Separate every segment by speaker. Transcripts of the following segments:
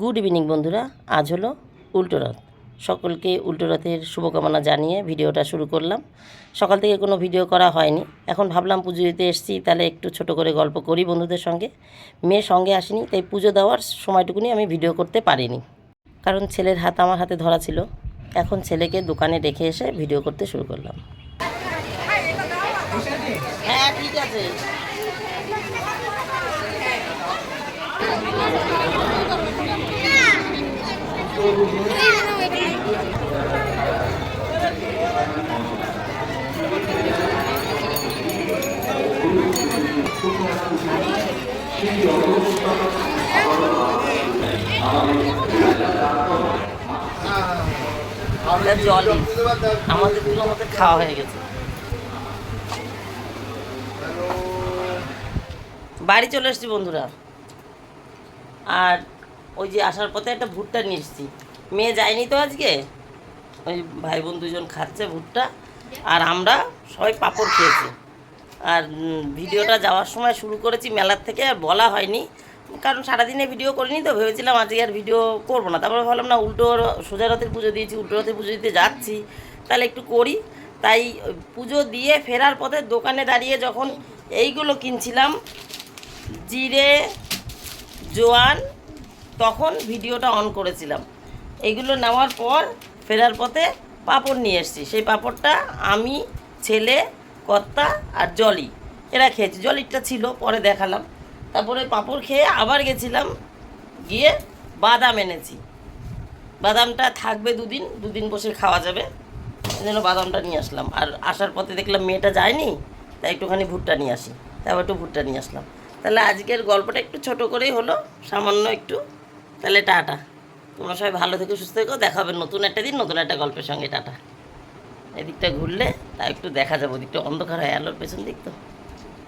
Speaker 1: Good evening বন্ধুরা, আজ হলো উল্টো রথ। সকলকে উল্টো রথের শুভকামনা জানিয়ে ভিডিওটা শুরু করলাম। সকাল থেকে কোনো ভিডিও করা হয়নি। এখন ভাবলাম পুজো দিতে এসেছি, তাহলে একটু ছোট করে গল্প করি বন্ধুদের সঙ্গে। মেয়ে সঙ্গে আসেনি, তাই পুজো দেওয়ার সময়টুকুনি আমি ভিডিও করতে পারিনি। কারণ ছেলের হাত আমার হাতে ধরা ছিল। এখন ছেলেকে দোকানে রেখে এসে ভিডিও করতে শুরু করলাম। হ্যাঁ ঠিক আছে। আমাদের আমাদের খাওয়া হয়ে গেছে। বাড়ি চলে এসেছি বন্ধুরা। আর ওই যে আসার পথে একটা ভুট্টা নিয়ে এসেছি। মেয়ে যায়নি তো আজকে? ওই ভাই বোন দুজন খাচ্ছে ভুট্টা, আর আমরা সবাই পাঁপড় খেয়েছি। আর ভিডিওটা যাওয়ার সময় শুরু করেছি মেলার থেকে, আর বলা হয়নি। কারণ সারাদিনে ভিডিও করিনি তো, ভেবেছিলাম আজকে আর ভিডিও করব না। তারপরে ভাবলাম, না, উল্টো সোজা রথের পুজো দিয়েছি, উল্টো রথের পুজো দিতে যাচ্ছি, তাহলে একটু করি। তাই পুজো দিয়ে ফেরার পথে দোকানে দাঁড়িয়ে যখন এইগুলো কিনছিলাম, জিরে, জোয়ান তখন ভিডিওটা অন করেছিলাম। এগুলো নেওয়ার পর ফেরার পথে পাঁপড় নিয়ে এসেছি। সেই পাঁপড়টা আমি, ছেলে, কর্তা আর জলি। এরা খেয়েছি। জলিটা ছিল, পরে দেখালাম। তারপরে পাঁপড় খেয়ে আবার গেছিলাম, গিয়ে বাদাম এনেছি। বাদামটা থাকবে দুদিন দুদিন বসে খাওয়া যাবে। জন্য বাদামটা নিয়ে আসলাম। আর আসার পথে দেখলাম মেয়েটা যায়নি, তাই একটুখানি ভুট্টা নিয়ে আসি। তারপর একটু ভুট্টা নিয়ে আসলাম। তাহলে আজকের গল্পটা একটু ছোট করেই হলো, সামান্য একটু তাহলে টাটা। তোমরা সবাই ভালো থেকে, সুস্থ থেকো। দেখাবে নতুন একটা দিন, নতুন একটা গল্পের সঙ্গে। টাটা। এদিকটা ঘুরলে, তা একটু দেখা যাবে, ওদিকটা অন্ধকার হয় আলোর পেছন দিক তো।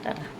Speaker 1: টাটা।